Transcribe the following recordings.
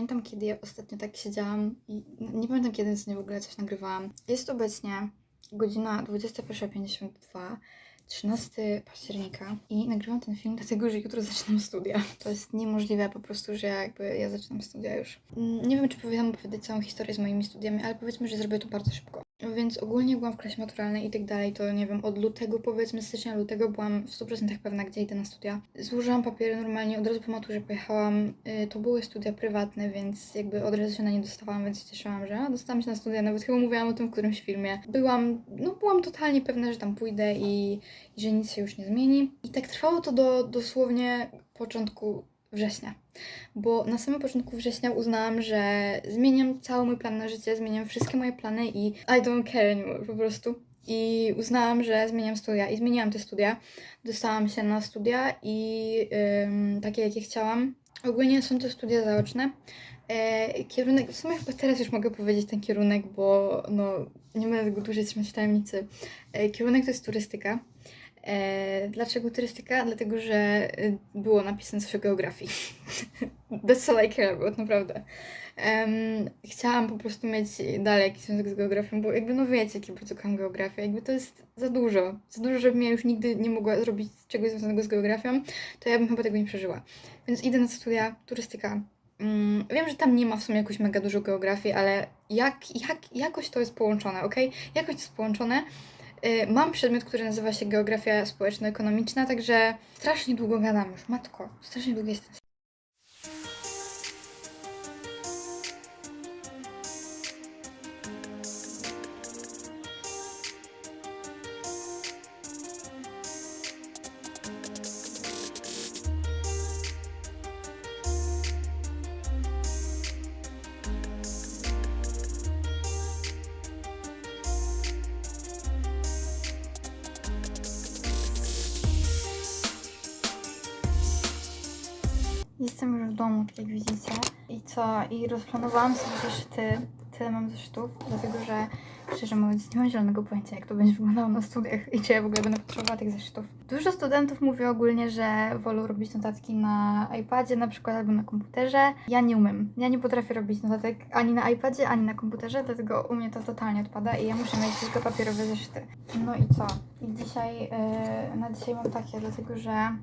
pamiętam, kiedy ja ostatnio tak siedziałam i nie pamiętam, kiedy z niej w ogóle coś nagrywałam. Jest obecnie godzina 21.52, 13 października i nagrywam ten film dlatego, że jutro zaczynam studia. To jest niemożliwe po prostu, że jakby ja zaczynam studia już. Mm, Nie wiem, czy powinnam opowiedzieć całą historię z moimi studiami, ale powiedzmy, że zrobię to bardzo szybko. Więc ogólnie byłam w klasie maturalnej i tak dalej, to nie wiem, od lutego powiedzmy, stycznia, lutego byłam w 100% pewna, gdzie idę na studia. Złożyłam papiery normalnie, od razu po maturze pojechałam. Y, To były studia prywatne, więc jakby od razu się na nie dostawałam, więc cieszyłam, że dostałam się na studia. Nawet chyba mówiłam o tym w którymś filmie. Byłam, no byłam totalnie pewna, że tam pójdę i, i że nic się już nie zmieni. I tak trwało to do dosłownie początku września. Bo na samym początku września uznałam, że zmieniam cały mój plan na życie, zmieniam wszystkie moje plany i I don't care anymore po prostu. I uznałam, że zmieniam studia i zmieniłam te studia. Dostałam się na studia i takie, jakie chciałam. Ogólnie są to studia zaoczne. E, kierunek, w sumie chyba teraz już mogę powiedzieć ten kierunek, bo no, nie będę tego dłużej trzymać w tajemnicy. E, kierunek to jest turystyka. E, dlaczego turystyka? Dlatego, że y, było napisane coś o geografii. That's all I care about, naprawdę. Em, chciałam po prostu mieć dalej jakiś związek z geografią, bo jakby no wiecie, jak ja bardzo kocham geografię, jakby to jest za dużo. Za dużo, żebym ja już nigdy nie mogła zrobić czegoś związanego z geografią, to ja bym chyba tego nie przeżyła. Więc idę na studia turystyka. Mm, wiem, że tam nie ma w sumie jakoś mega dużo geografii, ale jak, jak, jakoś to jest połączone, ok? Jakoś to jest połączone. Y, Mam przedmiot, który nazywa się Geografia Społeczno-Ekonomiczna, także strasznie długo gadam już, matko, strasznie długi jest ten domu, tak jak widzicie. I co? I rozplanowałam sobie zeszyty. Tyle mam zeszytów, dlatego że szczerze mówiąc nie mam zielonego pojęcia, jak to będzie wyglądało na studiach i czy ja w ogóle będę potrzebowała tych zeszytów. Dużo studentów mówi ogólnie, że wolą robić notatki na iPadzie na przykład albo na komputerze. Ja nie umiem. Ja nie potrafię robić notatek ani na iPadzie, ani na komputerze, dlatego u mnie to totalnie odpada i ja muszę mieć tylko papierowe zeszyty. No i co? I dzisiaj, yy, na dzisiaj mam takie, dlatego że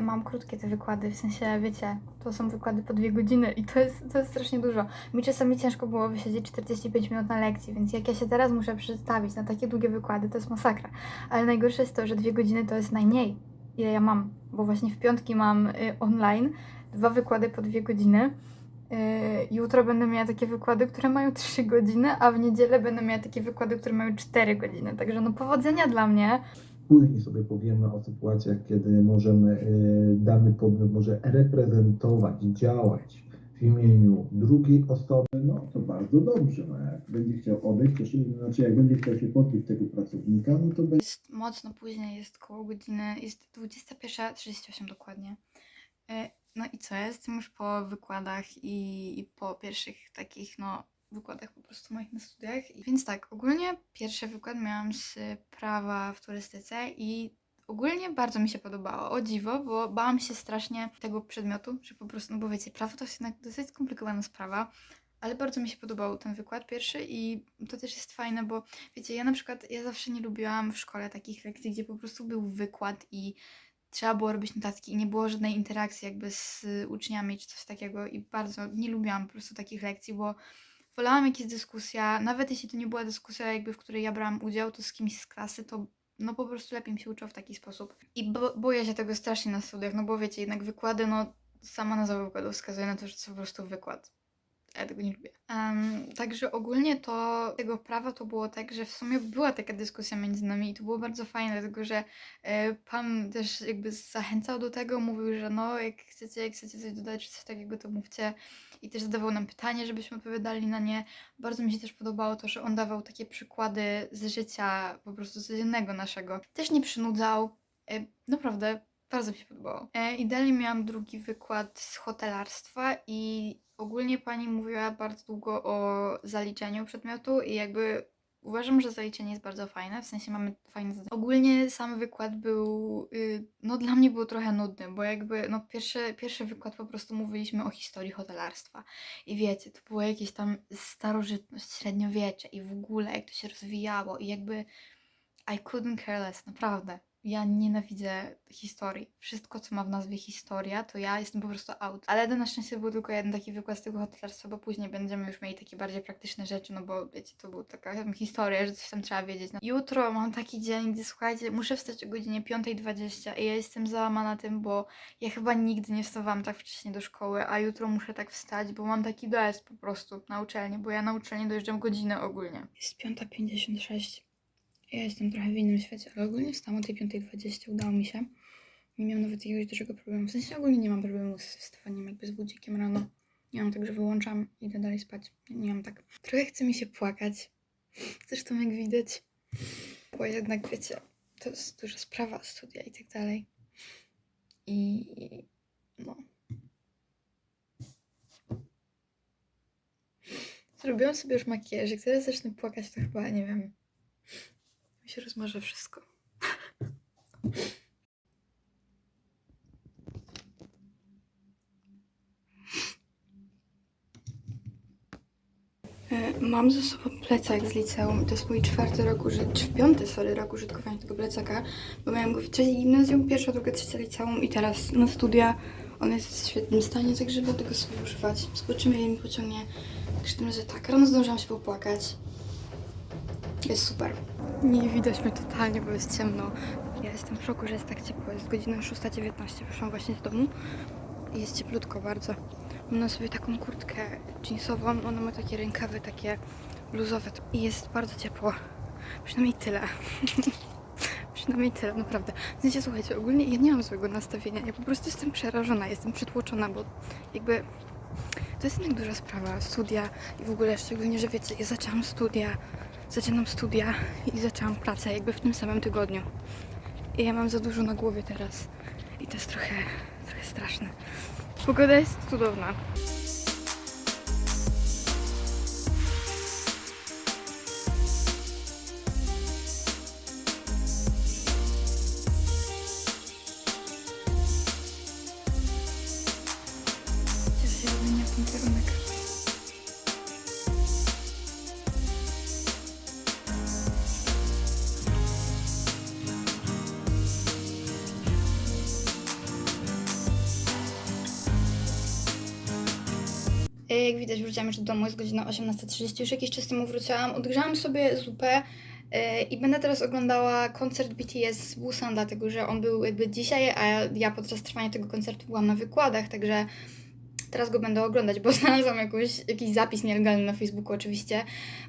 mam krótkie te wykłady, w sensie, wiecie, to są wykłady po dwie godziny i to jest, to jest strasznie dużo. Mi czasami ciężko było wysiedzieć 45 minut na lekcji, więc jak ja się teraz muszę przedstawić na takie długie wykłady, to jest masakra. Ale najgorsze jest to, że dwie godziny to jest najmniej, ile ja mam, bo właśnie w piątki mam y, online dwa wykłady po dwie godziny. Y, jutro będę miała takie wykłady, które mają 3 godziny, a w niedzielę będę miała takie wykłady, które mają 4 godziny. Także no powodzenia dla mnie. Później sobie powiemy o sytuacjach, kiedy możemy, y, dany podmiot może reprezentować, działać w imieniu drugiej osoby, no to bardzo dobrze. No, jak będzie chciał odejść, to się, znaczy jak będzie chciał się pozbyć tego pracownika, no to będzie Jest mocno później, jest koło godziny, jest 21.38 dokładnie. E, No i co, ja jestem już po wykładach i, i po pierwszych takich, no, wykładach po prostu moich na studiach. Więc tak, ogólnie pierwszy wykład miałam z prawa w turystyce i ogólnie bardzo mi się podobało. O dziwo, bo bałam się strasznie tego przedmiotu, że po prostu, no bo wiecie, prawo to jest jednak dosyć skomplikowana sprawa. Ale bardzo mi się podobał ten wykład pierwszy i to też jest fajne, bo Wiecie, ja na przykład, ja zawsze nie lubiłam w szkole takich lekcji, gdzie po prostu był wykład i trzeba było robić notatki i nie było żadnej interakcji jakby z uczniami czy coś takiego i bardzo nie lubiłam po prostu takich lekcji, bo wolałam jakieś dyskusja, nawet jeśli to nie była dyskusja jakby, w której ja brałam udział, to z kimś z klasy, to no po prostu lepiej mi się uczyło w taki sposób. I bo, boję się tego strasznie na studiach, no bo wiecie, jednak wykłady, no sama nazwa wykładu wskazuje na to, że to po prostu wykład. Ja tego nie lubię. Em, także ogólnie to tego prawa to było tak, że w sumie była taka dyskusja między nami i to było bardzo fajne, dlatego że e, pan też jakby zachęcał do tego, mówił, że no jak chcecie, jak chcecie coś dodać czy coś takiego, to mówcie. I też zadawał nam pytanie, żebyśmy odpowiadali na nie. Bardzo mi się też podobało to, że on dawał takie przykłady z życia po prostu codziennego naszego. Też nie przynudzał. E, naprawdę bardzo mi się podobało. E, I dalej miałam drugi wykład z hotelarstwa i ogólnie pani mówiła bardzo długo o zaliczeniu przedmiotu i jakby Uważam, że zaliczenie jest bardzo fajne, w sensie mamy fajne zadanie. Ogólnie sam wykład był, y, no dla mnie był trochę nudny, bo jakby, no pierwszy, pierwszy wykład po prostu mówiliśmy o historii hotelarstwa. I wiecie, to było jakieś tam starożytność, średniowiecze i w ogóle jak to się rozwijało i jakby I couldn't care less, naprawdę. Ja nienawidzę historii. Wszystko, co ma w nazwie historia, to ja jestem po prostu out. Ale na szczęście był tylko jeden taki wykład z tego hotelarstwa, bo później będziemy już mieli takie bardziej praktyczne rzeczy, no bo wiecie, to była taka historia, że coś tam trzeba wiedzieć. No, jutro mam taki dzień, gdzie słuchajcie, muszę wstać o godzinie 5.20 i ja jestem załamana tym, bo ja chyba nigdy nie wstawałam tak wcześnie do szkoły, a jutro muszę tak wstać, bo mam taki dojazd po prostu na uczelnię, bo ja na uczelnię dojeżdżam godzinę ogólnie. Jest 5.56. Ja jestem trochę w innym świecie, ale ogólnie wstałam o tej 5.20, udało mi się. Nie miałam nawet jakiegoś dużego problemu. W sensie ogólnie nie mam problemu z wstawaniem jakby z budzikiem rano. Nie mam tak, że wyłączam i idę dalej spać. Nie, mam tak. Trochę chce mi się płakać. Zresztą jak widać. Bo jednak wiecie, to jest duża sprawa, studia i tak dalej. I no. Zrobiłam sobie już makijaż. Jak teraz zacznę płakać, to chyba nie wiem. Mi się rozmarzy wszystko. E, Mam ze sobą plecak z liceum. To jest mój czwarty rok, uży- czy piąty, sorry, rok użytkowania tego plecaka, bo miałam go w trzeciej gimnazjum, pierwsza, druga, trzecia liceum i teraz na studia. On jest w świetnym stanie, także będę go sobie używać. Zobaczymy, ile mi pociągnie. Każdym razie tak, rano zdążyłam się popłakać. Jest super. Nie widać mnie totalnie, bo jest ciemno. Ja jestem w szoku, że jest tak ciepło. Jest godzina 6.19, wyszłam właśnie z domu i jest cieplutko bardzo. Mam na sobie taką kurtkę jeansową, ona ma takie rękawy, takie bluzowe i jest bardzo ciepło. Przynajmniej tyle. Przynajmniej tyle, naprawdę. Sensie, słuchajcie, ogólnie ja nie mam złego nastawienia, ja po prostu jestem przerażona, jestem przytłoczona, bo jakby to jest jednak duża sprawa, studia i w ogóle szczególnie, że wiecie, ja zaczęłam studia, zaczynam studia i zaczęłam pracę jakby w tym samym tygodniu. I ja mam za dużo na głowie teraz i to jest trochę, trochę straszne. Pogoda jest cudowna. Jak widać, wróciłam już do domu, jest godzina 18.30. Już jakiś czas temu wróciłam. Odgrzałam sobie zupę e, i będę teraz oglądała koncert BTS z Busan, dlatego że on był jakby dzisiaj, a ja podczas trwania tego koncertu byłam na wykładach, także teraz go będę oglądać, bo znalazłam jakąś, jakiś zapis nielegalny na Facebooku oczywiście,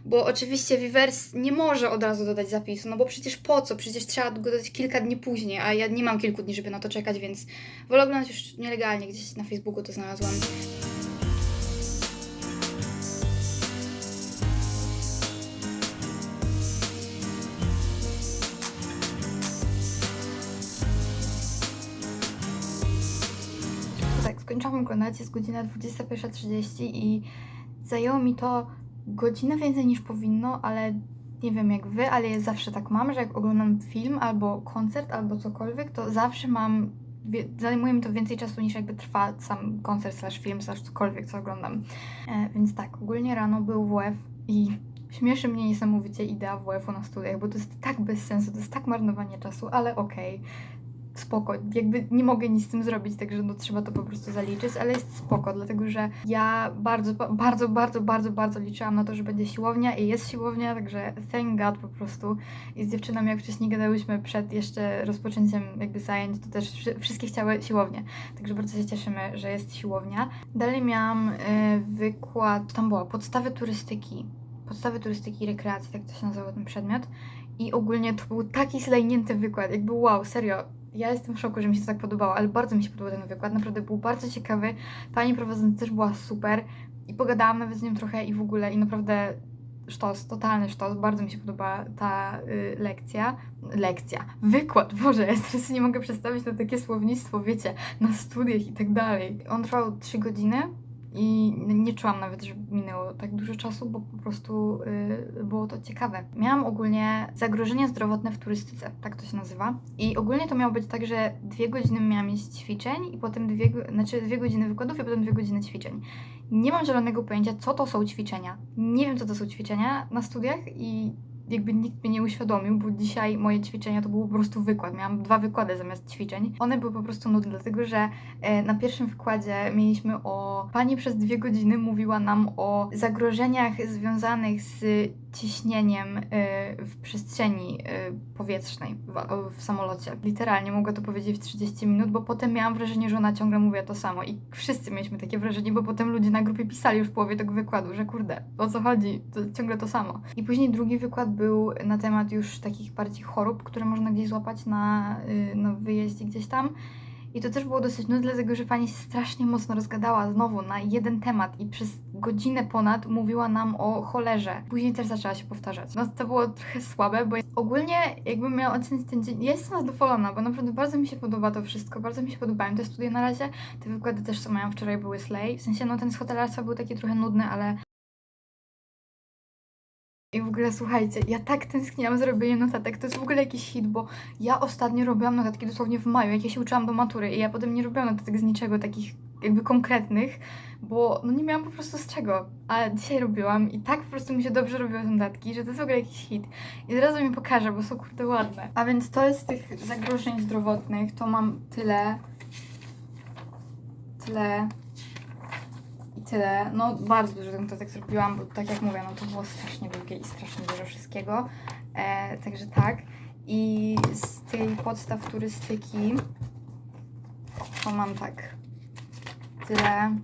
bo oczywiście Vivers nie może od razu dodać zapisu, no bo przecież po co? Przecież trzeba go dodać kilka dni później, a ja nie mam kilku dni, żeby na to czekać, więc wolę oglądać już nielegalnie, gdzieś na Facebooku to znalazłam. Oglądać, jest godzina 21.30 i zajęło mi to godzinę więcej niż powinno, ale nie wiem jak wy, ale ja zawsze tak mam, że jak oglądam film albo koncert albo cokolwiek, to zawsze mam, zajmuje mi to więcej czasu niż jakby trwa sam koncert slash film slash cokolwiek co oglądam. E, więc tak, ogólnie rano był WF i śmieszy mnie niesamowicie idea WF-u na studiach, bo to jest tak bez sensu, to jest tak marnowanie czasu, ale okej spoko, jakby nie mogę nic z tym zrobić, także no trzeba to po prostu zaliczyć, ale jest spoko, dlatego że ja bardzo, ba- bardzo, bardzo, bardzo, bardzo liczyłam na to, że będzie siłownia i jest siłownia, także thank god po prostu. I z dziewczynami, jak wcześniej gadałyśmy przed jeszcze rozpoczęciem jakby zajęć, to też wszy- wszystkie chciały siłownię, także bardzo się cieszymy, że jest siłownia. Dalej miałam y, wykład, tam była podstawy turystyki, podstawy turystyki i rekreacji, tak to się nazywa ten przedmiot. I ogólnie to był taki slajnięty wykład, jakby wow, serio, ja jestem w szoku, że mi się to tak podobało, ale bardzo mi się podobał ten wykład, naprawdę był bardzo ciekawy. Pani prowadząca też była super i pogadałam nawet z nią trochę i w ogóle i naprawdę sztos, totalny sztos, bardzo mi się podoba ta y, lekcja, lekcja, wykład, Boże, ja teraz nie mogę przedstawić na takie słownictwo, wiecie, na studiach i tak dalej. On trwał 3 godziny i nie czułam nawet, że minęło tak dużo czasu, bo po prostu y, było to ciekawe. Miałam ogólnie zagrożenia zdrowotne w turystyce, tak to się nazywa. I ogólnie to miało być tak, że dwie godziny miałam mieć ćwiczeń i potem dwie, znaczy dwie godziny wykładów i potem dwie godziny ćwiczeń. Nie mam zielonego pojęcia, co to są ćwiczenia. Nie wiem, co to są ćwiczenia na studiach i jakby nikt mnie nie uświadomił, bo dzisiaj moje ćwiczenia to był po prostu wykład. Miałam dwa wykłady zamiast ćwiczeń. One były po prostu nudne, dlatego że e, na pierwszym wykładzie mieliśmy o. Pani przez dwie godziny mówiła nam o zagrożeniach związanych z ciśnieniem e, w przestrzeni e, powietrznej w, samolocie. Literalnie mogę to powiedzieć w 30 minut, bo potem miałam wrażenie, że ona ciągle mówi to samo i wszyscy mieliśmy takie wrażenie, bo potem ludzie na grupie pisali już w połowie tego wykładu, że kurde, o co chodzi, to ciągle to samo. I później drugi wykład był na temat już takich bardziej chorób, które można gdzieś złapać na, y, na wyjeździe gdzieś tam. I to też było dosyć nudne, dlatego że pani się strasznie mocno rozgadała znowu na jeden temat i przez godzinę ponad mówiła nam o cholerze. Później też zaczęła się powtarzać. No to było trochę słabe, bo ogólnie jakbym miała ocenić ten dzień, ja jestem zadowolona, bo naprawdę bardzo mi się podoba to wszystko, bardzo mi się podobają te studia na razie. Te wykłady też, co miałam wczoraj, były slay. W sensie, no ten z hotelarstwa był taki trochę nudny, ale i w ogóle słuchajcie, ja tak tęskniłam za robieniem notatek. To jest w ogóle jakiś hit, bo ja ostatnio robiłam notatki dosłownie w maju, jak ja się uczyłam do matury i ja potem nie robiłam notatek z niczego takich jakby konkretnych, bo no nie miałam po prostu z czego. A dzisiaj robiłam i tak po prostu mi się dobrze robiły te notatki, że to jest w ogóle jakiś hit. I zaraz mi pokażę, bo są kurde ładne. A więc to jest tych zagrożeń zdrowotnych, to mam tyle, tyle tyle. No bardzo dużo tych notatek zrobiłam, bo tak jak mówię, no to było strasznie długie i strasznie dużo wszystkiego. E, także tak. I z tej podstaw turystyki to mam tak. Tyle.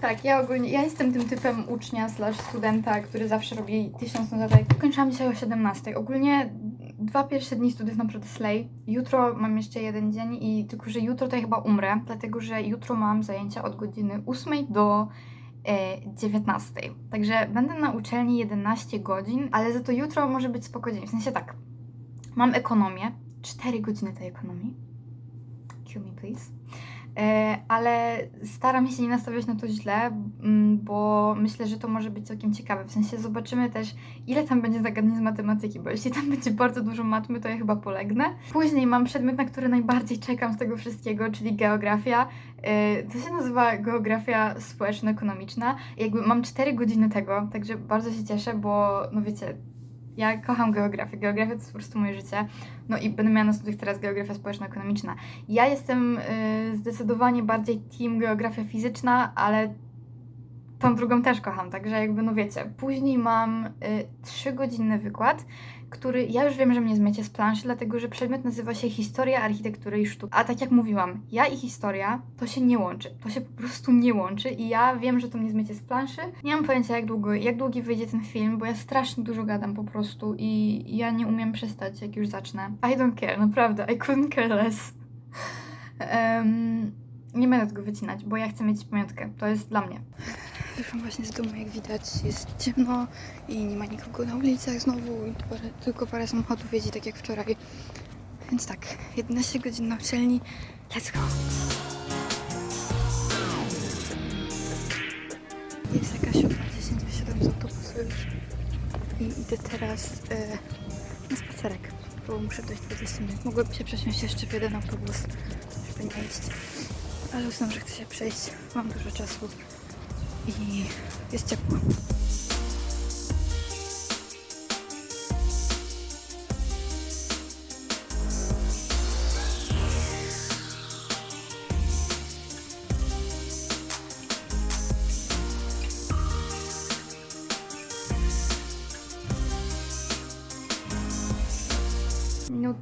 Tak, ja ogólnie, ja jestem tym typem ucznia slash studenta, który zawsze robi tysiąc notatek. Kończyłam dzisiaj o 17. Ogólnie dwa pierwsze dni studiów naprawdę slay. Jutro mam jeszcze jeden dzień i tylko, że jutro to ja chyba umrę, dlatego, że jutro mam zajęcia od godziny 8 do e, 19. Także będę na uczelni 11 godzin, ale za to jutro może być spokojnie. W sensie tak, mam ekonomię, 4 godziny tej ekonomii. Kill me please. E, ale staram się nie nastawiać na to źle, mm, bo myślę, że to może być całkiem ciekawe. W sensie zobaczymy też, ile tam będzie zagadnień z matematyki, bo jeśli tam będzie bardzo dużo matmy, to ja chyba polegnę. Później mam przedmiot, na który najbardziej czekam z tego wszystkiego, czyli geografia. E, To się nazywa geografia społeczno-ekonomiczna. Jakby mam 4 godziny tego, także bardzo się cieszę, bo no wiecie, ja kocham geografię. Geografia to jest po prostu moje życie. No i będę miała na studiach teraz geografia społeczno-ekonomiczna. Ja jestem y, zdecydowanie bardziej team geografia fizyczna, ale tą drugą też kocham, także jakby no wiecie. Później mam y, 3-godzinny wykład, który ja już wiem, że mnie zmiecie z planszy, dlatego że przedmiot nazywa się Historia architektury i sztuk. A tak jak mówiłam, ja i historia to się nie łączy. To się po prostu nie łączy i ja wiem, że to mnie zmiecie z planszy. Nie mam pojęcia jak długo, jak długi wyjdzie ten film, bo ja strasznie dużo gadam po prostu i ja nie umiem przestać, jak już zacznę. I don't care, naprawdę, I couldn't care less. Em, nie będę tego wycinać, bo ja chcę mieć pamiątkę. To jest dla mnie. Wyszłam właśnie z domu, jak widać jest ciemno i nie ma nikogo na ulicach znowu i parę, tylko parę samochodów jeździ tak jak wczoraj. Więc tak, 11 godzin na uczelni. Let's go! Jest jakaś 10, wysiadam z autobusu już i idę teraz e, na spacerek, bo muszę dojść 20 minut. Mogłabym się przesiąść jeszcze w jeden autobus, żeby nie iść. Ale uznam, że chcę się przejść. Mam dużo czasu i jest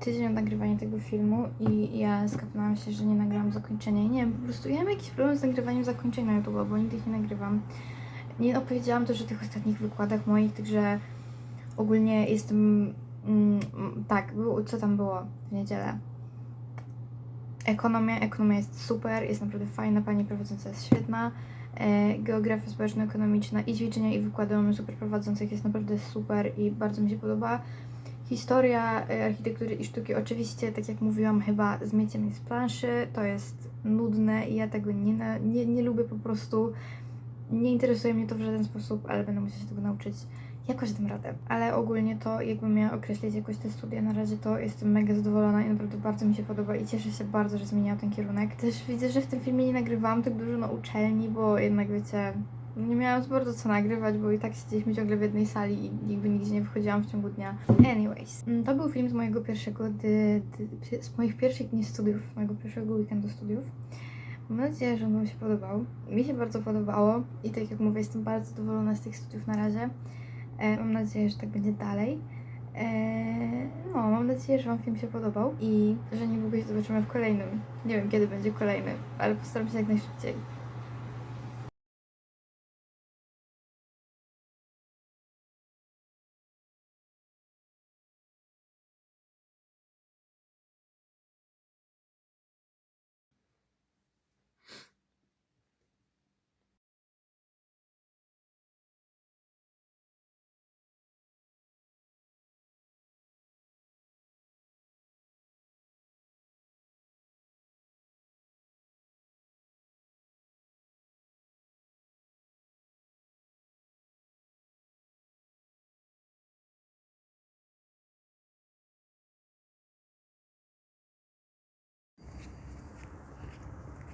tydzień od nagrywania tego filmu i ja skapnęłam się, że nie nagrałam zakończenia. I nie wiem, po prostu ja mam jakiś problem z nagrywaniem zakończeń na YouTube, bo nigdy ich nie nagrywam. Nie opowiedziałam też o tych ostatnich wykładach moich, także ogólnie jestem... Mm, tak, co tam było w niedzielę? Ekonomia, ekonomia jest super, jest naprawdę fajna, pani prowadząca jest świetna. E, geografia społeczno-ekonomiczna i ćwiczenia i wykłady mamy super prowadzących, jest naprawdę super i bardzo mi się podoba. Historia e, architektury i sztuki, oczywiście, tak jak mówiłam, chyba zmiecie mnie z planszy. To jest nudne i ja tego nie, nie, nie lubię po prostu. Nie interesuje mnie to w żaden sposób, ale będę musiała się tego nauczyć. Jakoś dam radę. Ale ogólnie to, jakbym miała określić jakoś te studia na razie, to jestem mega zadowolona i naprawdę bardzo mi się podoba i cieszę się bardzo, że zmieniałam ten kierunek. Też widzę, że w tym filmie nie nagrywałam tak dużo na uczelni, bo jednak wiecie, nie miałam za bardzo co nagrywać, bo i tak siedzieliśmy ciągle w jednej sali i jakby nigdzie nie wychodziłam w ciągu dnia. Anyways, mm, to był film z mojego pierwszego, dy, dy, z moich pierwszych dni studiów, mojego pierwszego weekendu studiów. Mam nadzieję, że on Wam się podobał. Mi się bardzo podobało i tak jak mówię, jestem bardzo zadowolona z tych studiów na razie. E, mam nadzieję, że tak będzie dalej. E, no, mam nadzieję, że Wam film się podobał i że niedługo się zobaczymy w kolejnym. Nie wiem, kiedy będzie kolejny, ale postaram się jak najszybciej.